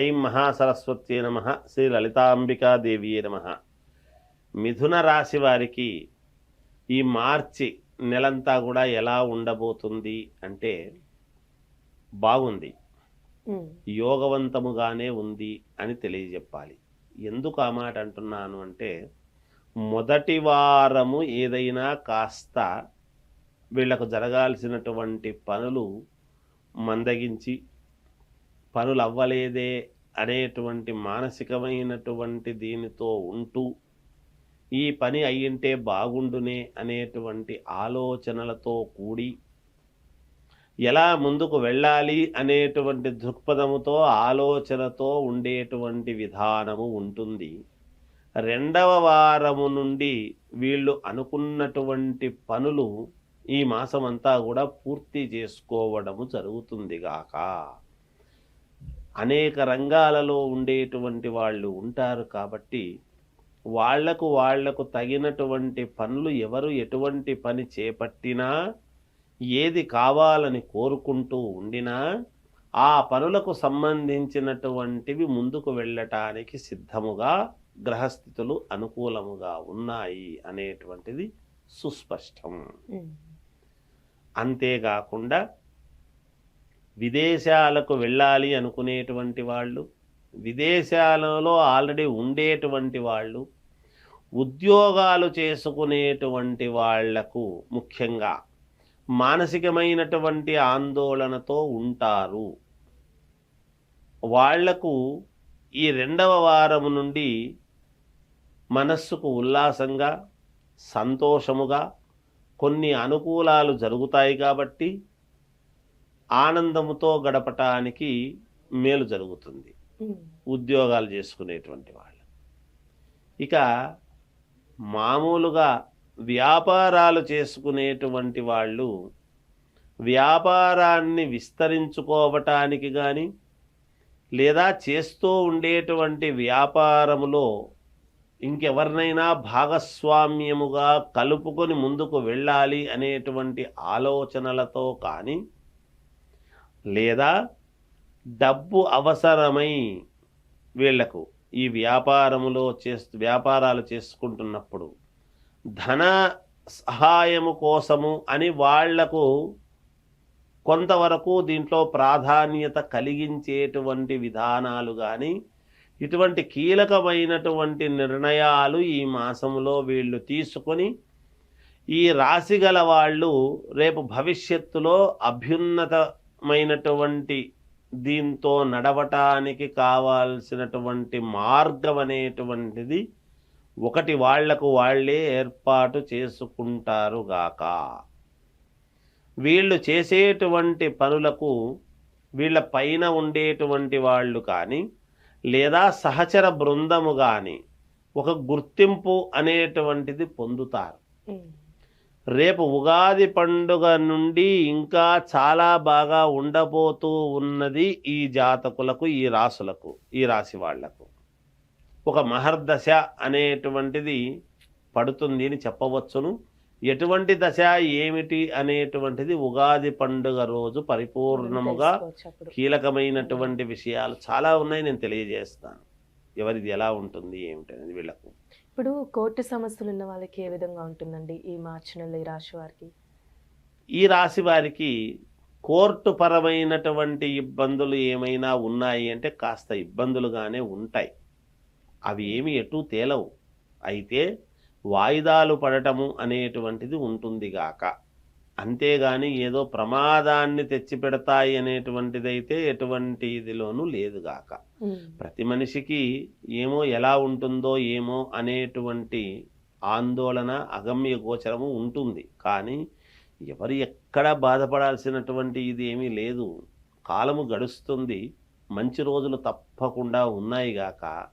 ఐం మహాసరస్వత్యే నమ. శ్రీ లలితాంబికాదేవియే నమ. మిథున రాశి వారికి ఈ మార్చి నెలంతా కూడా ఎలా ఉండబోతుంది అంటే బాగుంది. యోగవంతముగానే ఉంది అని తెలియజెప్పాలి. ఎందుకు ఆ మాట అంటున్నాను అంటే మొదటి వారము ఏదైనా కాస్త వీళ్ళకు జరగాల్సినటువంటి పనులు మందగించి పనులు అవ్వలేదే అనేటువంటి మానసికమైనటువంటి దీనితో ఉంటూ ఈ పని అయ్యింటే బాగుండునే అనేటువంటి ఆలోచనలతో కూడి ఎలా ముందుకు వెళ్ళాలి అనేటువంటి దృక్పథముతో ఆలోచనతో ఉండేటువంటి విధానము ఉంటుంది. రెండవ వారము నుండి వీళ్ళు అనుకున్నటువంటి పనులు ఈ మాసమంతా కూడా పూర్తి చేసుకోవడము జరుగుతుంది గాక అనేక రంగాలలో ఉండేటువంటి వాళ్ళు ఉంటారు కాబట్టి వాళ్ళకు వాళ్ళకు తగినటువంటి పనులు ఎవరు ఎటువంటి పని చేపట్టినా ఏది కావాలని కోరుకుంటూ ఉండినా ఆ పనులకు సంబంధించినటువంటివి ముందుకు వెళ్ళటానికి సిద్ధముగా గ్రహస్థితులు అనుకూలముగా ఉన్నాయి అనేటువంటిది సుస్పష్టం. అంతేకాకుండా విదేశాలకు వెళ్ళాలి అనుకునేటువంటి వాళ్ళు విదేశాలలో ఆల్రెడీ ఉండేటువంటి వాళ్ళు ఉద్యోగాలు చేసుకునేటువంటి వాళ్ళకు ముఖ్యంగా మానసికమైనటువంటి ఆందోళనతో ఉంటారు. వాళ్ళకు ఈ రెండవ వారం నుండి మనస్సుకు ఉల్లాసంగా సంతోషముగా కొన్ని అనుకూలాలు జరుగుతాయి కాబట్టి ఆనందముతో గడపటానికి మేలు జరుగుతుంది. ఉద్యోగాలు చేసుకునేటువంటి వాళ్ళు. ఇక మామూలుగా వ్యాపారాలు చేసుకునేటువంటి వాళ్ళు వ్యాపారాన్ని విస్తరించుకోవటానికి కానీ లేదా చేస్తూ ఉండేటువంటి వ్యాపారములో ఇంకెవరినైనా భాగస్వామ్యముగా కలుపుకొని ముందుకు వెళ్ళాలి అనేటువంటి ఆలోచనలతో కానీ లేదా డబ్బు అవసరమై వీళ్ళకు ఈ వ్యాపారములో చేస్తూ వ్యాపారాలు చేసుకుంటున్నప్పుడు ధన సహాయము కోసము అని వాళ్ళకు కొంతవరకు దీంట్లో ప్రాధాన్యత కలిగించేటువంటి విధానాలు కానీ ఇటువంటి కీలకమైనటువంటి నిర్ణయాలు ఈ మాసంలో వీళ్ళు తీసుకొని ఈ రాశి గల వాళ్ళు రేపు భవిష్యత్తులో అభ్యున్నత మైనటువంటి దీంతో నడవటానికి కావాల్సినటువంటి మార్గం అనేటువంటిది ఒకటి వాళ్ళకు వాళ్ళే ఏర్పాటు చేసుకుంటారు గాక. వీళ్ళు చేసేటువంటి పనులకు వీళ్ళ పైన ఉండేటువంటి వాళ్ళు కానీ లేదా సహచర బృందము కానీ ఒక గుర్తింపు అనేటువంటిది పొందుతారు. రేపు ఉగాది పండుగ నుండి ఇంకా చాలా బాగా ఉండబోతూ ఉన్నది ఈ జాతకులకు ఈ రాసులకు ఈ రాశి వాళ్ళకు. ఒక మహర్దశ అనేటువంటిది పడుతుంది అని చెప్పవచ్చును. ఎటువంటి దశ ఏమిటి అనేటువంటిది ఉగాది పండుగ రోజు పరిపూర్ణముగా. కీలకమైనటువంటి విషయాలు చాలా ఉన్నాయి నేను తెలియజేస్తాను. ఎవరిది ఎలా ఉంటుంది ఏమిటి అనేది వీళ్ళకు. ఇప్పుడు కోర్టు సమస్యలు ఉన్న వాళ్ళకి ఏ విధంగా ఉంటుందండి ఈ మార్చి నెలలో ఈ రాశి వారికి? ఈ రాశి వారికి కోర్టు పరమైనటువంటి ఇబ్బందులు ఏమైనా ఉన్నాయి అంటే కాస్త ఇబ్బందులుగానే ఉంటాయి. అవి ఏమి ఎటు తేలవు. అయితే వాయిదాలు పడటము అనేటువంటిది ఉంటుంది గాక అంతేగాని ఏదో ప్రమాదాన్ని తెచ్చిపెడతాయి అనేటువంటిదైతే ఎటువంటి ఇదిలోనూ లేదుగాక ప్రతి మనిషికి ఏమో ఎలా ఉంటుందో ఏమో అనేటువంటి ఆందోళన అగమ్య గోచరము ఉంటుంది. కానీ ఎవరు ఎక్కడ బాధపడాల్సినటువంటి ఇది ఏమీ లేదు. కాలము గడుస్తుంది. మంచి రోజులు తప్పకుండా ఉన్నాయి గాక.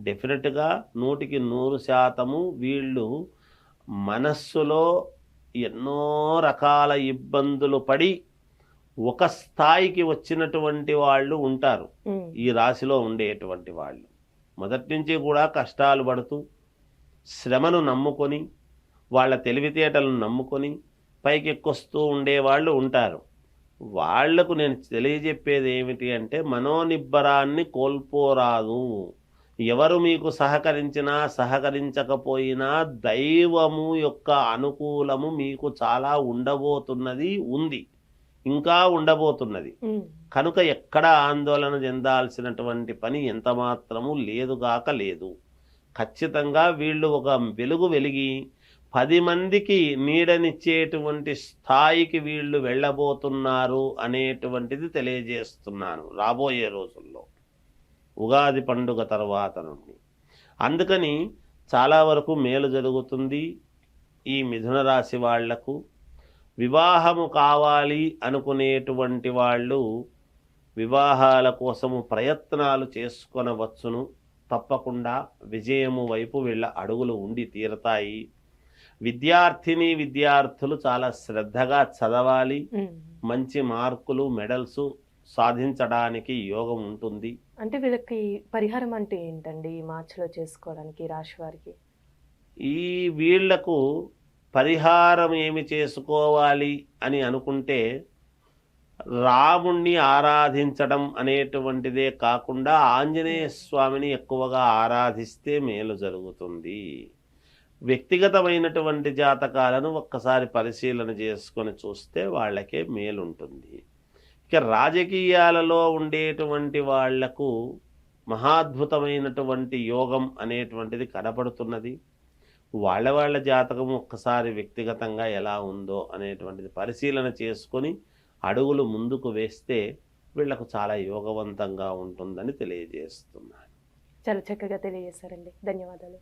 డెఫినెట్గా నూటికి నూరు శాతము వీళ్ళు మనస్సులో ఎన్నో రకాల ఇబ్బందులు పడి ఒక స్థాయికి వచ్చినటువంటి వాళ్ళు ఉంటారు. ఈ రాశిలో ఉండేటువంటి వాళ్ళు. మొదటి నుంచి కూడా కష్టాలు పడుతూ శ్రమను నమ్ముకొని వాళ్ళ తెలివితేటలను నమ్ముకొని పైకెక్కొస్తూ ఉండేవాళ్ళు ఉంటారు. వాళ్ళకు నేను తెలియజెప్పేది ఏమిటి అంటే మనోనిబ్బరాన్ని కోల్పోరాదు. ఎవరు మీకు సహకరించినా సహకరించకపోయినా దైవము యొక్క అనుకూలము మీకు చాలా ఉండబోతున్నది ఉంది. ఇంకా ఉండబోతున్నది. కనుక ఎక్కడ ఆందోళన చెందాల్సినటువంటి పని ఎంత మాత్రము లేదుగాక లేదు. ఖచ్చితంగా వీళ్ళు ఒక వెలుగు వెలిగి పది మందికి నీడనిచ్చేటువంటి స్థాయికి వీళ్ళు వెళ్ళబోతున్నారు అనేటువంటిది తెలియజేస్తున్నాను రాబోయే రోజుల్లో. ఉగాది పండుగ తర్వాత నుండి. అందుకని చాలా వరకు మేలు జరుగుతుంది ఈ మిథున రాశి వాళ్ళకు. వివాహము కావాలి అనుకునేటువంటి వాళ్ళు వివాహాల కోసము ప్రయత్నాలు చేసుకొనవచ్చును. తప్పకుండా విజయము వైపు వీళ్ళ అడుగులు ఉండి తీరతాయి. విద్యార్థిని విద్యార్థులు చాలా శ్రద్ధగా చదవాలి. మంచి మార్కులు మెడల్స్ సాధించడానికి యోగం ఉంటుంది. అంటే వీళ్ళకి పరిహారం అంటే ఏంటండి ఈ మార్చిలో చేసుకోవడానికి రాశి వారికి? ఈ వీళ్ళకు పరిహారం ఏమి చేసుకోవాలి అని అనుకుంటే రాముణ్ణి ఆరాధించడం అనేటువంటిదే కాకుండా ఆంజనేయ స్వామిని ఎక్కువగా ఆరాధిస్తే మేలు జరుగుతుంది. వ్యక్తిగతమైనటువంటి జాతకాలను ఒక్కసారి పరిశీలన చేసుకొని చూస్తే వాళ్ళకే మేలుంటుంది. ఇక రాజకీయాలలో ఉండేటువంటి వాళ్ళకు మహాద్భుతమైనటువంటి యోగం అనేటువంటిది కనపడుతున్నది. వాళ్ళ వాళ్ళ జాతకం ఒక్కసారి వ్యక్తిగతంగా ఎలా ఉందో అనేటువంటిది పరిశీలన చేసుకొని అడుగులు ముందుకు వేస్తే వీళ్ళకు చాలా యోగవంతంగా ఉంటుందని తెలియజేస్తున్నాను. చాలా చక్కగా తెలియజేశారండి. ధన్యవాదాలు.